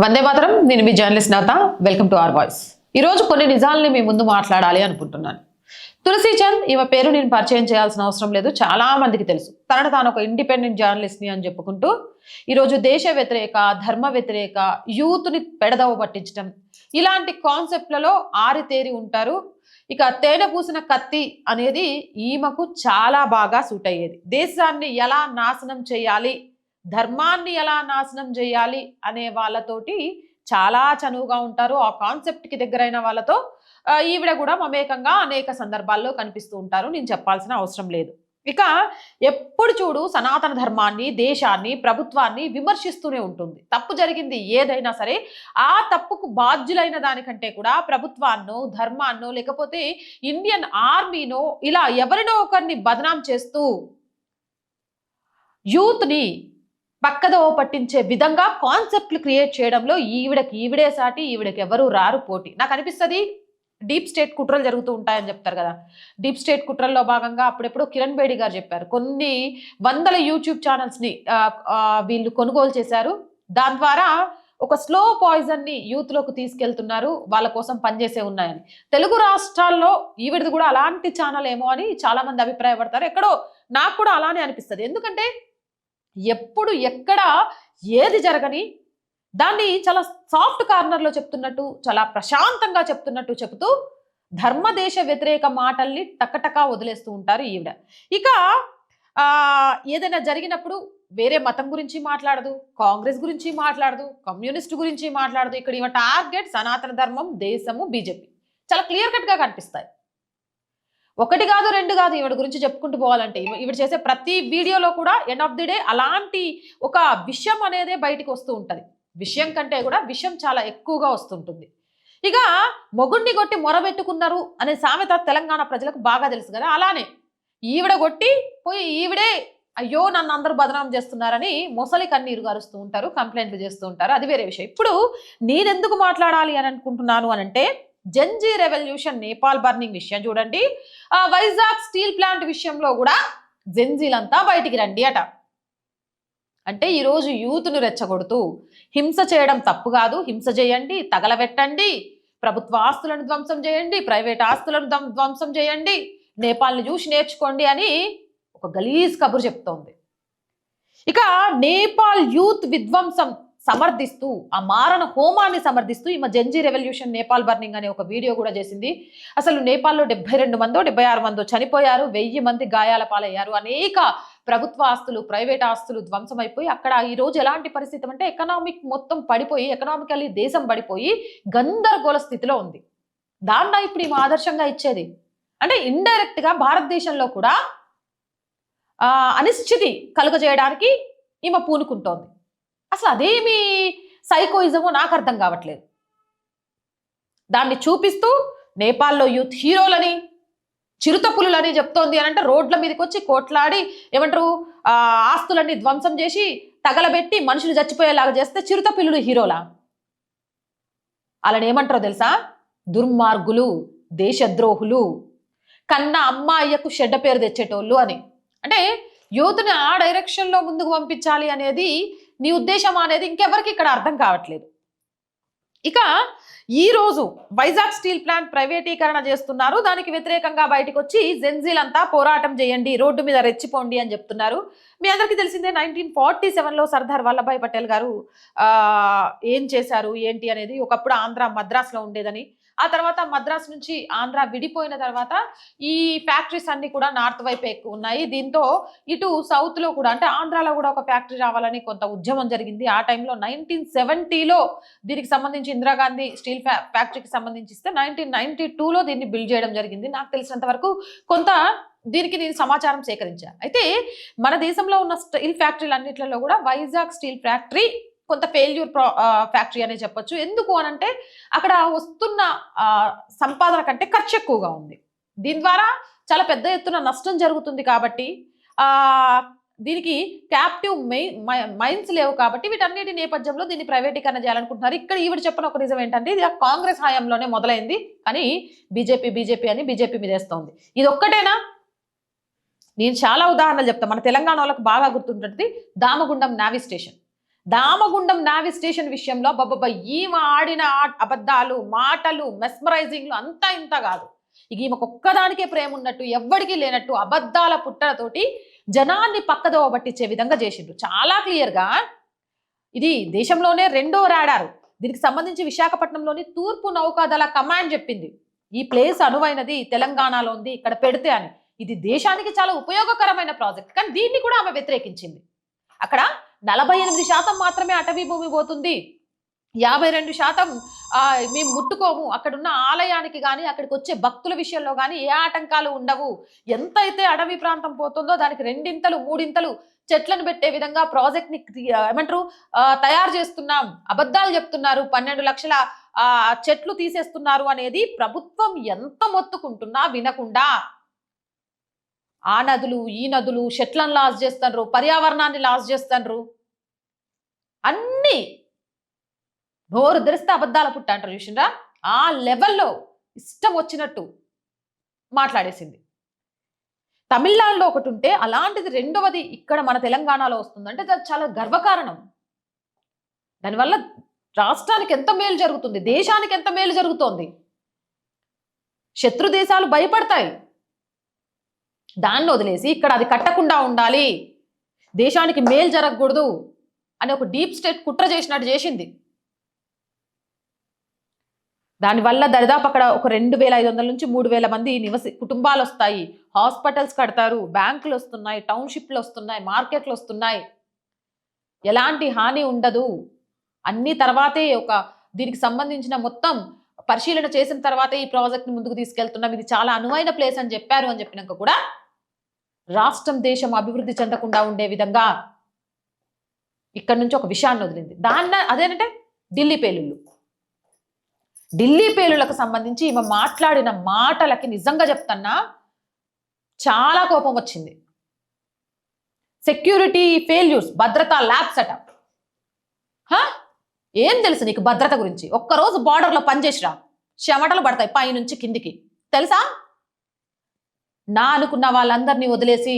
వందే మాత్రం. నేను మీ journalist Natha. Welcome to R voice. ఈరోజు కొన్ని నిజాలని మీ ముందు మాట్లాడాలి అనుకుంటున్నాను. తులసి చంద్ ఈమె పేరు నేను పరిచయం చేయాల్సిన అవసరం లేదు. చాలా మందికి తెలుసు. తనను తాను ఒక ఇండిపెండెంట్ జర్నలిస్ట్ని అని చెప్పుకుంటూ ఈరోజు దేశ వ్యతిరేక ధర్మ వ్యతిరేక యూత్ని పెడదవ పట్టించడం. ఇలాంటి కాన్సెప్ట్లలో ఆరితేరి ఉంటారు. ఇక తేనె పూసిన కత్తి అనేది ఈమెకు చాలా బాగా సూట్ అయ్యేది దేశాన్ని ఎలా నాశనం చేయాలి ధర్మాన్ని ఎలా నాశనం చేయాలి అనే వాళ్ళతోటి చాలా చనువుగా ఉంటారు. ఆ కాన్సెప్ట్కి దగ్గరైన వాళ్ళతో ఈవిడ కూడా మమేకంగా అనేక సందర్భాల్లో కనిపిస్తూ ఉంటారు. నేను చెప్పాల్సిన అవసరం లేదు. ఇక ఎప్పుడు చూడు సనాతన ధర్మాన్ని దేశాన్ని ప్రభుత్వాన్ని విమర్శిస్తూనే ఉంటుంది. తప్పు జరిగింది ఏదైనా సరే ఆ తప్పుకు బాధ్యులైన దానికంటే కూడా ప్రభుత్వాన్నో ధర్మాన్నో లేకపోతే ఇండియన్ ఆర్మీనో ఇలా ఎవరినో ఒకరిని బదనాం చేస్తూ యూత్ని పక్కదోవ పట్టించే విధంగా కాన్సెప్ట్లు క్రియేట్ చేయడంలో ఈవిడకి ఈవిడే సాటి ఈవిడకి ఎవరు రారు పోటీ. నాకు అనిపిస్తుంది డీప్ స్టేట్ కుట్రలు జరుగుతూ ఉంటాయని చెప్తారు కదా. డీప్ స్టేట్ కుట్రల్లో భాగంగా అప్పుడెప్పుడు కిరణ్ బేడి గారు చెప్పారు. కొన్ని వందల యూట్యూబ్ ఛానల్స్ని వీళ్ళు కొనుగోలు చేశారు. దాని ద్వారా ఒక స్లో పాయిజన్ని యూత్లోకి తీసుకెళ్తున్నారు. వాళ్ళ కోసం పనిచేసే ఉన్నాయని. తెలుగు రాష్ట్రాల్లో ఈవిడది కూడా అలాంటి ఛానల్ ఏమో అని చాలామంది అభిప్రాయపడతారు. ఎక్కడో నాకు కూడా అలానే అనిపిస్తుంది. ఎందుకంటే ఎప్పుడు ఎక్కడ ఏది జరగని దాన్ని చాలా సాఫ్ట్ కార్నర్లో చెప్తున్నట్టు చాలా ప్రశాంతంగా చెప్తున్నట్టు చెబుతూ ధర్మదేశ వ్యతిరేక మాటల్ని టకటకా వదిలేస్తూ ఉంటారు ఈవిడ. ఇక ఏదైనా జరిగినప్పుడు వేరే మతం గురించి మాట్లాడదు కాంగ్రెస్ గురించి మాట్లాడదు కమ్యూనిస్ట్ గురించి మాట్లాడదు. ఇక్కడ ఈమె టార్గెట్ సనాతన ధర్మం దేశము బీజేపీ. చాలా క్లియర్ కట్గా కనిపిస్తాయి. ఒకటి కాదు రెండు కాదు ఈవిడ గురించి చెప్పుకుంటూ పోవాలంటే. ఈవిడ చేసే ప్రతి వీడియోలో కూడా ఎండ్ ఆఫ్ ది డే అలాంటి ఒక విషయం అనేదే బయటికి వస్తూ ఉంటుంది. విషయం కంటే కూడా విషయం చాలా ఎక్కువగా వస్తుంటుంది. ఇక మొగుణ్ణి కొట్టి మొరబెట్టుకున్నారు అనే సామెత తెలంగాణ ప్రజలకు బాగా తెలుసు కదా అలానే ఈవిడ కొట్టి పోయి ఈవిడే అయ్యో నన్ను అందరూ బదనాం చేస్తున్నారని మొసలి కన్నీరు గారుస్తూ ఉంటారు కంప్లైంట్లు చేస్తూ ఉంటారు. అది వేరే విషయం. ఇప్పుడు నేనెందుకు మాట్లాడాలి అని అనుకుంటున్నాను అని అంటే జంజీ రెవల్యూషన్ నేపాల్ బర్నింగ్ విషయం చూడండి. వైజాగ్ స్టీల్ ప్లాంట్ విషయంలో కూడా జంజీలంతా బయటికి రండి అట. అంటే ఈరోజు యూత్ను రెచ్చగొడుతూ హింస చేయడం తప్పు కాదు. హింస చేయండి తగలబెట్టండి ప్రభుత్వ ఆస్తులను ధ్వంసం చేయండి ప్రైవేట్ ఆస్తులను ధ్వంసం చేయండి నేపాల్ని చూసి నేర్చుకోండి అని ఒక గలీజ్ కబురు చెప్తోంది. ఇక నేపాల్ యూత్ విధ్వంసం సమర్థిస్తూ ఆ మారణ హోమాన్ని సమర్థిస్తూ ఈమె జంజీ రెవల్యూషన్ నేపాల్ బర్నింగ్ అనే ఒక వీడియో కూడా చేసింది. అసలు నేపాల్లో డెబ్బై రెండు మందో డెబ్బై ఆరు మందో చనిపోయారు వెయ్యి మంది గాయాల పాలయ్యారు. అనేక ప్రభుత్వ ఆస్తులు ప్రైవేట్ ఆస్తులు ధ్వంసమైపోయి అక్కడ ఈరోజు ఎలాంటి పరిస్థితి అంటే ఎకనామిక్ మొత్తం పడిపోయి ఎకనామికల్లీ దేశం పడిపోయి గందరగోళ స్థితిలో ఉంది. దాన్న ఇప్పుడు ఈమె ఆదర్శంగా ఇచ్చేది? అంటే ఇండైరెక్ట్గా భారతదేశంలో కూడా అనిశ్చితి కలుగజేయడానికి ఈమె పూనుకుంటోంది. అసలు అదేమి సైకోయిజమో నాకు అర్థం కావట్లేదు. దాన్ని చూపిస్తూ నేపాల్లో యూత్ హీరోలని చిరుత పులులని చెప్తోంది అని అంటే రోడ్ల మీదకి వచ్చి కోట్లాడి ఏమంటారు ఆస్తులన్నీ ధ్వంసం చేసి తగలబెట్టి మనుషులు చచ్చిపోయేలాగా చేస్తే చిరుత పిల్లులు హీరోలా? అలానే ఏమంటారో తెలుసా? దుర్మార్గులు దేశద్రోహులు కన్న అమ్మాయ్యకు చెడ్డ పేరు తెచ్చేటోళ్ళు అని. అంటే యూత్ని ఆ డైరెక్షన్లో ముందుకు పంపించాలి అనేది నీ ఉద్దేశం అనేది ఇంకెవరికి ఇక్కడ అర్థం కావట్లేదు. ఇక ఈరోజు వైజాగ్ స్టీల్ ప్లాంట్ ప్రైవేటీకరణ చేస్తున్నారు. దానికి వ్యతిరేకంగా బయటకు వచ్చి జెన్జీలంతా పోరాటం చేయండి రోడ్డు మీద రెచ్చిపోండి అని చెప్తున్నారు. మీ అందరికీ తెలిసిందే నైన్టీన్ ఫార్టీ సెవెన్లో సర్దార్ వల్లభాయ్ పటేల్ గారు ఏం చేశారు ఏంటి అనేది ఒకప్పుడు ఆంధ్ర మద్రాసులో ఉండేదని. ఆ తర్వాత మద్రాస్ నుంచి ఆంధ్ర విడిపోయిన తర్వాత ఈ ఫ్యాక్టరీస్ అన్ని కూడా నార్త్ వైపు ఎక్కువ ఉన్నాయి. దీంతో ఇటు సౌత్లో కూడా అంటే ఆంధ్రాలో కూడా ఒక ఫ్యాక్టరీ రావాలని కొంత ఉద్యమం జరిగింది. ఆ టైంలో నైన్టీన్ సెవెంటీలో దీనికి సంబంధించి ఇందిరాగాంధీ స్టీల్ ఫ్యా ఫ్యాక్టరీకి సంబంధించి ఇస్తే నైన్టీన్ నైన్టీ టూలో దీన్ని బిల్డ్ చేయడం జరిగింది. నాకు తెలిసినంత వరకు కొంత దీనికి నేను సమాచారం సేకరించాను అయితే మన దేశంలో ఉన్న స్టీల్ ఫ్యాక్టరీలు అన్నింటిలో కూడా వైజాగ్ స్టీల్ ఫ్యాక్టరీ కొంత ఫెయిల్యూర్ ఫ్యాక్టరీ అనే చెప్పొచ్చు. ఎందుకు అనంటే అక్కడ వస్తున్న సంపాదన కంటే ఖర్చు ఎక్కువగా ఉంది. దీని ద్వారా చాలా పెద్ద ఎత్తున నష్టం జరుగుతుంది కాబట్టి దీనికి క్యాప్టివ్ మైన్స్ లేవు కాబట్టి వీటన్నిటి నేపథ్యంలో దీన్ని ప్రైవేటీకరణ చేయాలనుకుంటున్నారు. ఇక్కడ ఈవిడ చెప్పిన ఒక నిజం ఏంటంటే ఇది ఆ కాంగ్రెస్ హయాంలోనే మొదలైంది. కానీ బీజేపీ బీజేపీ అని బీజేపీ మీద వేస్తోంది. ఇది ఒక్కటేనా? నేను చాలా ఉదాహరణలు చెప్తాను మన తెలంగాణ వాళ్ళకు బాగా గుర్తుంటుంది. Damagundam navy station. Damagundam navy station విషయంలో బాబా ఈమె ఆడిన అబద్ధాలు మాటలు మెస్మరైజింగ్లు అంతా ఇంత కాదు. ఇక ఈమెకు ఒక్కదానికే ప్రేమ ఉన్నట్టు ఎవ్వడికి లేనట్టు అబద్ధాల పుట్టలతోటి జనాన్ని పక్కదోవ పట్టించే విధంగా చేసిండ్రు. చాలా క్లియర్గా ఇది దేశంలోనే రెండో రాడారు. దీనికి సంబంధించి విశాఖపట్నంలోని తూర్పు నౌకాదళ కమాండ్ చెప్పింది. ఈ ప్లేస్ అనువైనది తెలంగాణలో ఉంది ఇక్కడ పెడితే అని. ఇది దేశానికి చాలా ఉపయోగకరమైన ప్రాజెక్ట్ కానీ దీన్ని కూడా ఆమె వ్యతిరేకించింది. అక్కడ నలభై ఎనిమిది శాతం మాత్రమే అటవీ భూమి పోతుంది. యాభై రెండు శాతం మేము ముట్టుకోము. అక్కడున్న ఆలయానికి కానీ అక్కడికి వచ్చే భక్తుల విషయంలో కానీ ఏ ఆటంకాలు ఉండవు. ఎంతైతే అడవి ప్రాంతం పోతుందో దానికి రెండింతలు మూడింతలు చెట్లను పెట్టే విధంగా ప్రాజెక్ట్ని ఏమంటారు? తయారు చేస్తున్నాం. అబద్ధాలు చెప్తున్నారు. పన్నెండు లక్షల చెట్లు తీసేస్తున్నారు అనేది ప్రభుత్వం ఎంత మొత్తుకుంటున్నా వినకుండా. ఆ నదులు ఈ నదులు షెట్లను లాస్ చేస్తారు పర్యావరణాన్ని లాస్ చేస్తారు అన్నీ నోరు తెరిస్తే అబద్ధాల పుట్ట అంటారు చూసిండ్రా? ఆ లెవెల్లో ఇష్టం వచ్చినట్టు మాట్లాడేసింది. తమిళనాడులో ఒకటి ఉంటే అలాంటిది రెండవది ఇక్కడ మన తెలంగాణలో వస్తుందంటే అది చాలా గర్వకారణం. దానివల్ల రాష్ట్రానికి ఎంత మేలు జరుగుతుంది దేశానికి ఎంత మేలు జరుగుతోంది. శత్రు దేశాలు భయపడతాయి. దాన్ని వదిలేసి ఇక్కడ అది కట్టకుండా ఉండాలి. దేశానికి మేలు జరగకూడదు అని ఒక డీప్ స్టేట్ కుట్ర చేసినట్టు చేసింది. దానివల్ల దరిదాపు అక్కడ ఒక రెండు వేల ఐదు వందల నుంచి మూడు వేల మంది నివసి కుటుంబాలు వస్తాయి. హాస్పిటల్స్ కడతారు బ్యాంకులు వస్తున్నాయి టౌన్షిప్లు వస్తున్నాయి మార్కెట్లు వస్తున్నాయి. ఎలాంటి హాని ఉండదు. అన్ని తర్వాతే ఒక దీనికి సంబంధించిన మొత్తం పరిశీలన చేసిన తర్వాతే ఈ ప్రాజెక్ట్ని ముందుకు తీసుకెళ్తున్నాం. ఇది చాలా అనువైన ప్లేస్ అని చెప్పారు అని చెప్పినాక కూడా రాష్ట్రం దేశం అభివృద్ధి చెందకుండా ఉండే విధంగా ఇక్కడ నుంచి ఒక విషయాన్ని వదిలింది. దాన్న అదేంటంటే ఢిల్లీ పేలుళ్ళు. ఢిల్లీ పేలులకు సంబంధించి ఈమె మాట్లాడిన మాటలకి నిజంగా చెప్తున్నా చాలా కోపం వచ్చింది. సెక్యూరిటీ ఫెయిల్యూర్స్ భద్రతా ల్యాబ్స్ సెటప్. ఏం తెలుసు నీకు భద్రత గురించి? ఒక్కరోజు బార్డర్లో పనిచేసిరా. చెమటలు పడతాయి పైనుంచి కిందికి. తెలుసా? నా అనుకున్న వాళ్ళందరినీ వదిలేసి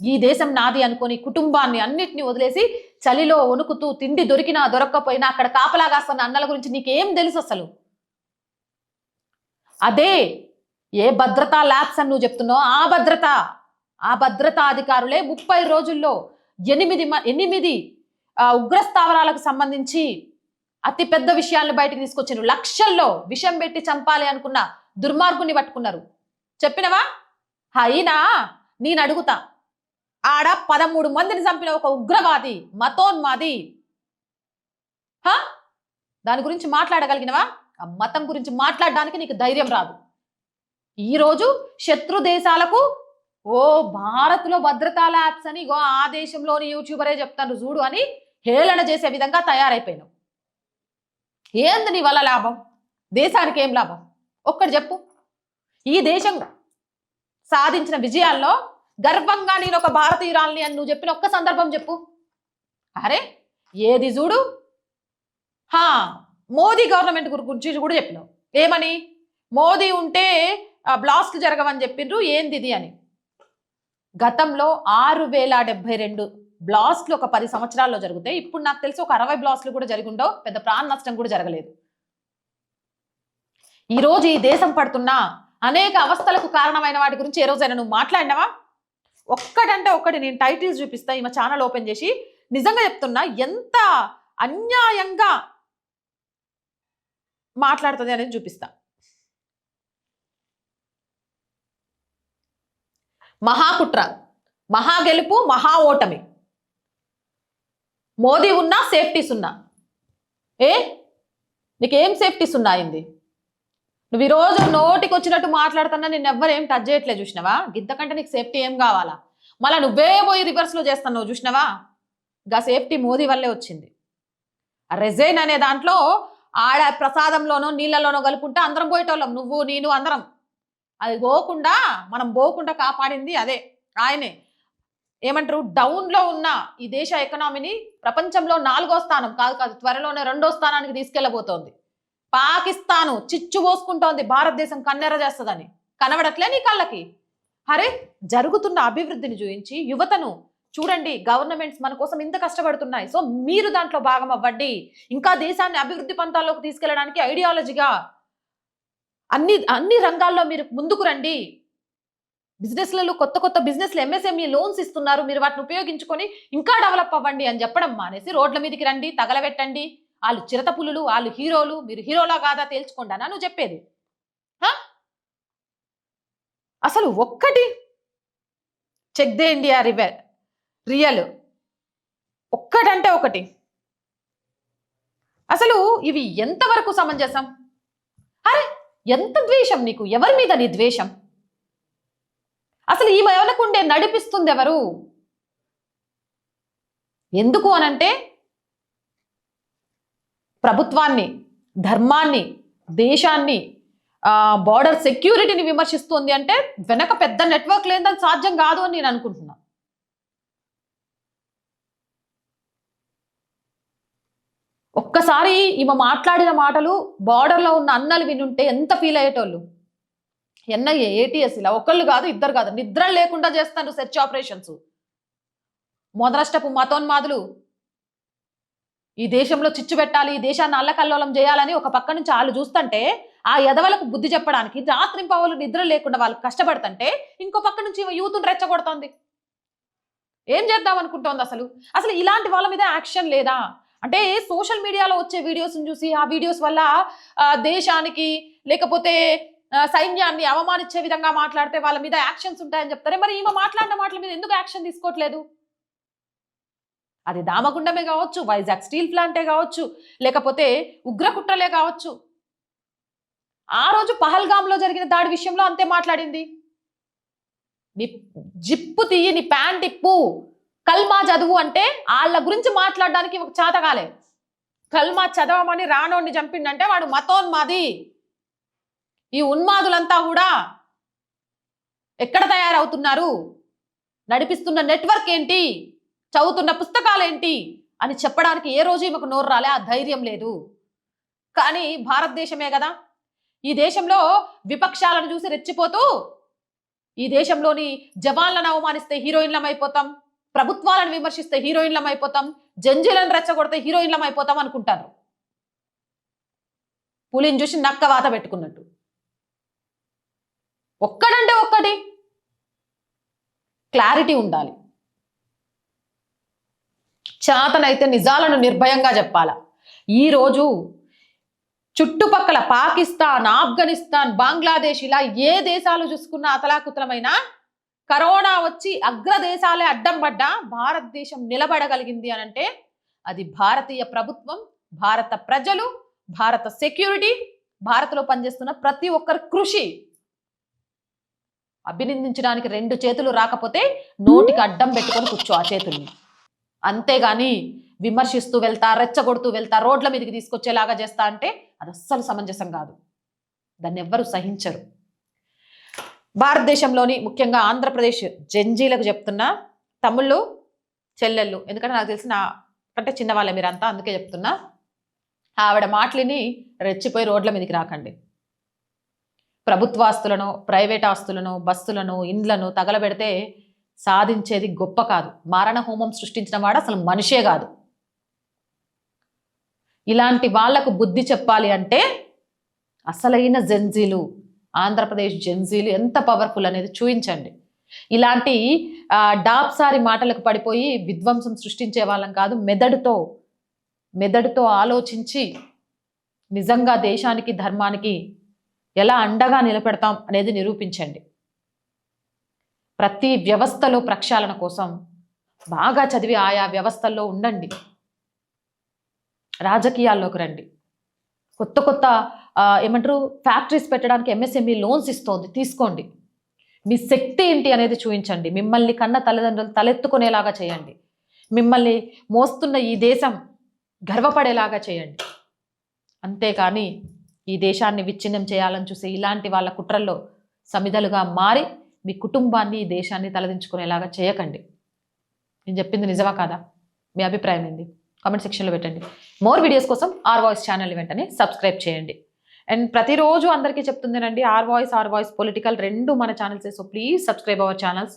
ఈ దేశం నాది అనుకొని కుటుంబాన్ని అన్నిటిని వదిలేసి చలిలో వణుకుతూ తిండి దొరికినా దొరక్కపోయినా అక్కడ కాపలా కాస్తున్న అన్నల గురించి నీకేం తెలుసు అసలు? అదే ఏ భద్రతా ల్యాబ్స్ అని నువ్వు చెప్తున్నావు ఆ భద్రత ఆ భద్రతా అధికారులే ముప్పై రోజుల్లో ఎనిమిది మ- ఎనిమిది ఉగ్రస్థావరాలకు సంబంధించి అతి పెద్ద విషయాలను బయటకు తీసుకొచ్చారు లక్షల్లో విషం పెట్టి చంపాలి అనుకున్న దుర్మార్గుని పట్టుకున్నారు. చెప్పినవా? అయినా నేను అడుగుతా. ఆడ పదమూడు మందిని చంపిన ఒక ఉగ్రవాది మతోన్మాది. దాని గురించి మాట్లాడగలిగినవా? ఆ మతం గురించి మాట్లాడడానికి నీకు ధైర్యం రాదు. ఈరోజు శత్రు దేశాలకు ఓ భారత్లో భద్రతా ల్యాబ్స్ అని ఇగో ఆ దేశంలోని యూట్యూబరే చెప్తాను చూడు అని హేళన చేసే విధంగా తయారైపోయినావు. ఏంది నీ వల్ల లాభం? దేశానికి ఏం లాభం? ఒక్కటి చెప్పు. ఈ దేశం సాధించిన విజయాల్లో గర్వంగా నేను ఒక భారతీయురాలని అని నువ్వు చెప్పిన ఒక్క సందర్భం చెప్పు. అరే ఏది చూడు? హా మోదీ గవర్నమెంట్ గురి- గురించి కూడా చెప్పినావు. ఏమని? మోదీ ఉంటే ఆ, బ్లాస్ట్లు జరగవని చెప్పిండ్రు ఏంది ఇది అని. గతంలో ఆరు వేల డెబ్బై రెండు బ్లాస్ట్లు ఒక పది సంవత్సరాల్లో జరుగుతాయి. ఇప్పుడు నాకు తెలిసి ఒక అరవై బ్లాస్ట్లు కూడా జరిగి ఉండవు. పెద్ద ప్రాణ నష్టం కూడా జరగలేదు. ఈరోజు ఈ దేశం పడుతున్న అనేక అవస్థలకు కారణమైన వాటి గురించి ఏ రోజైనా నువ్వు మాట్లాడినావా? ఒక్కటంటే ఒక్కటి నేను టైటిల్స్ చూపిస్తా ఈమె ఛానల్ ఓపెన్ చేసి. నిజంగా చెప్తున్నా ఎంత అన్యాయంగా మాట్లాడుతుంది అనేది చూపిస్తా. మహాకుట్ర మహా గెలుపు మహా ఓటమి మోదీ ఉన్నా సేఫ్టీస్ ఉన్నా. ఏ? నీకేం సేఫ్టీస్ ఉన్నాయింది? నువ్వు ఈరోజు నోటికి వచ్చినట్టు మాట్లాడుతున్నా నేను ఎవ్వరు ఏం టచ్ చేయట్లేదు చూసినావా? గిద్దకంటే నీకు సేఫ్టీ ఏం కావాలా? మళ్ళీ నువ్వే పోయి రివర్స్లో చేస్తున్నావు చూసినావా? గా సేఫ్టీ మోదీ వల్లే వచ్చింది. ఆ రెజైన్ అనే దాంట్లో ఆడ ప్రసాదంలోనో నీళ్ళలోనో కలుపుకుంటే అందరం పోయేటోళ్ళం. నువ్వు నేను అందరం. అది పోకుండా మనం పోకుండా కాపాడింది అదే. ఆయనే. ఏమంటారు? డౌన్లో ఉన్న ఈ దేశ ఎకనామీని ప్రపంచంలో నాలుగో స్థానం. కాదు కాదు త్వరలోనే రెండో స్థానానికి తీసుకెళ్ళబోతోంది. పాకిస్తాను చిచ్చు పోసుకుంటోంది భారతదేశం కన్నెర చేస్తుందని. కనబడట్లే నీ కళ్ళకి? అరే జరుగుతున్న అభివృద్ధిని చూపించి యువతను చూడండి గవర్నమెంట్స్ మన కోసం ఇంత కష్టపడుతున్నాయి. సో మీరు దాంట్లో భాగం అవ్వండి. ఇంకా దేశాన్ని అభివృద్ధి పంతాల్లోకి తీసుకెళ్ళడానికి ఐడియాలజీగా అన్ని అన్ని రంగాల్లో మీరు ముందుకు రండి. బిజినెస్లలో కొత్త కొత్త బిజినెస్లు ఎంఎస్ఎంఈ లోన్స్ ఇస్తున్నారు. మీరు వాటిని ఉపయోగించుకొని ఇంకా డెవలప్ అవ్వండి అని చెప్పడం మానేసి రోడ్ల మీదకి రండి తగలబెట్టండి. వాళ్ళు చిరతపులులు వాళ్ళు హీరోలు మీరు హీరోలా కాదా తేల్చుకోండి అన్నా నువ్వు చెప్పేది. అసలు ఒక్కటి Chak De India river real ఒక్కటంటే ఒకటి. అసలు ఇవి ఎంతవరకు సమంజసం? అరే ఎంత ద్వేషం నీకు? ఎవరి మీద నీ ద్వేషం? అసలు ఈ ఎవరికుండే నడిపిస్తుంది ఎవరు ఎందుకు అనంటే ప్రభుత్వాన్ని ధర్మాన్ని దేశాన్ని బార్డర్ సెక్యూరిటీని విమర్శిస్తుంది అంటే వెనక పెద్ద నెట్వర్క్ లేదని సాధ్యం కాదు అని నేను అనుకుంటున్నా. ఒక్కసారి ఈమె మాట్లాడిన మాటలు బార్డర్లో ఉన్న అన్నలు వినుంటే ఎంత ఫీల్ అయ్యేటోళ్ళు? ఎన్ఐఏ ఏటీఎస్ ఇలా ఒకళ్ళు కాదు ఇద్దరు కాదు. నిద్ర లేకుండా చేస్తారు సెర్చ్ ఆపరేషన్స్ మొదలష్టపు మతోన్మాదులు ఈ దేశంలో చిచ్చు పెట్టాలి ఈ దేశాన్ని అల్లకల్లోలం చేయాలని ఒక పక్క నుంచి వాళ్ళు చూస్తుంటే ఆ ఎదవలకు బుద్ధి చెప్పడానికి రాత్రింపవలు నిద్ర లేకుండా వాళ్ళు కష్టపడుతుంటే ఇంకో పక్క నుంచి యూత్ను రెచ్చగొడుతోంది. ఏం చేద్దాం అనుకుంటోంది అసలు? అసలు ఇలాంటి వాళ్ళ మీద యాక్షన్ లేదా? అంటే సోషల్ మీడియాలో వచ్చే వీడియోస్ని చూసి ఆ వీడియోస్ వల్ల దేశానికి లేకపోతే సైన్యాన్ని అవమానించే విధంగా మాట్లాడితే వాళ్ళ మీద యాక్షన్స్ ఉంటాయని చెప్తారే? మరి ఈమె మాట్లాడిన మాటల మీద ఎందుకు యాక్షన్ తీసుకోవట్లేదు? అది దామగుండమే కావచ్చు వైజాగ్ స్టీల్ ప్లాంటే కావచ్చు లేకపోతే ఉగ్రకుట్రలే కావచ్చు. ఆ రోజు పహల్గామ్లో జరిగిన దాడి విషయంలో అంతే మాట్లాడింది. నీ జిప్పు తీయి నీ ప్యాంట్ ఇప్పు. కల్మా చదువు అంటే వాళ్ళ గురించి మాట్లాడడానికి ఒక చేతగాలే కల్మా చదవమని రానోడిని చంపిండంటే వాడు మతోన్మాది. ఈ ఉన్మాదులంతా కూడా ఎక్కడ తయారవుతున్నారు? నడిపిస్తున్న నెట్వర్క్ ఏంటి? చదువుతున్న పుస్తకాలు ఏంటి అని చెప్పడానికి ఏ రోజు ఈమెకు నోరు రాలే ఆ ధైర్యం లేదు. కానీ భారతదేశమే కదా. ఈ దేశంలో విపక్షాలను చూసి రెచ్చిపోతూ ఈ దేశంలోని జవాన్లను అవమానిస్తే హీరోయిన్లం అయిపోతాం ప్రభుత్వాలను విమర్శిస్తే హీరోయిన్లం అయిపోతాం జంజీలను రెచ్చగొడితే హీరోయిన్లం అయిపోతాం అనుకుంటారు. పులిని చూసి నక్క వాత పెట్టుకున్నట్టు. ఒక్కడంటే ఒక్కటి. క్లారిటీ ఉండాలి. చేతనైతే నిజాలను నిర్భయంగా చెప్పాలా? ఈరోజు చుట్టుపక్కల పాకిస్తాన్ ఆఫ్ఘనిస్తాన్ బంగ్లాదేశ్ ఇలా ఏ దేశాలు చూసుకున్నా అతలాకుతలమైన కరోనా వచ్చి అగ్రదేశాలే అడ్డం పడ్డా భారతదేశం నిలబడగలిగింది అని అంటే అది భారతీయ ప్రభుత్వం భారత ప్రజలు భారత సెక్యూరిటీ భారత్లో పనిచేస్తున్న ప్రతి ఒక్కరి కృషి. అభినందించడానికి రెండు చేతులు రాకపోతే నోటికి అడ్డం పెట్టుకొని కూర్చో ఆ చేతుల్ని. అంతేగాని విమర్శిస్తూ వెళ్తా రెచ్చగొడుతూ వెళ్తా రోడ్ల మీదకి తీసుకొచ్చేలాగా చేస్తా అంటే అది అస్సలు సమంజసం కాదు. దాన్ని ఎవ్వరూ సహించరు. భారతదేశంలోని ముఖ్యంగా ఆంధ్రప్రదేశ్ జంజీలకు చెప్తున్నా తమ్ముళ్ళు చెల్లెళ్ళు ఎందుకంటే నాకు తెలిసిన కంటే చిన్నవాళ్ళే మీరంతా అందుకే చెప్తున్నా ఆవిడ మాటలిని రెచ్చిపోయి రోడ్ల మీదకి రాకండి. ప్రభుత్వ ఆస్తులను ప్రైవేట్ ఆస్తులను బస్సులను ఇండ్లను తగలబెడితే సాధించేది గొప్ప కాదు. మారణ హోమం సృష్టించిన వాడు అసలు మనిషే కాదు. ఇలాంటి వాళ్ళకు బుద్ధి చెప్పాలి అంటే అసలైన జెన్జీలు ఆంధ్రప్రదేశ్ జెన్జీలు ఎంత పవర్ఫుల్ అనేది చూపించండి ఇలాంటి డాప్సారి మాటలకు పడిపోయి విధ్వంసం సృష్టించే వాళ్ళం కాదు. మెదడుతో మెదడుతో ఆలోచించి నిజంగా దేశానికి ధర్మానికి ఎలా అండగా నిలబెడతాం అనేది నిరూపించండి. ప్రతి వ్యవస్థలో ప్రక్షాళన కోసం బాగా చదివి ఆయా వ్యవస్థల్లో ఉండండి. రాజకీయాల్లోకి రండి. కొత్త కొత్త ఏమంటారు ఫ్యాక్టరీస్ పెట్టడానికి ఎంఎస్ఎంఈ లోన్స్ ఇస్తోంది తీసుకోండి. మీ శక్తి ఏంటి అనేది చూపించండి మిమ్మల్ని కన్న తల్లిదండ్రులు తలెత్తుకునేలాగా చేయండి. మిమ్మల్ని మోస్తున్న ఈ దేశం గర్వపడేలాగా చేయండి. అంతేకాని ఈ దేశాన్ని విచ్ఛిన్నం చేయాలని చూసే ఇలాంటి వాళ్ళ కుట్రల్లో సమిధలుగా మారి మీ కుటుంబాన్ని ఈ దేశాన్ని తలదించుకునేలాగా చేయకండి. నేను చెప్పింది నిజమా కాదా? మీ అభిప్రాయం ఏంది? కామెంట్ సెక్షన్లో పెట్టండి. మోర్ వీడియోస్ కోసం ఆర్ వాయిస్ ఛానల్ వెంటనే సబ్స్క్రైబ్ చేయండి. అండ్ ప్రతిరోజు అందరికీ చెప్తుందేనండి R voice R voice political రెండు మన ఛానల్సే so please subscribe our channels.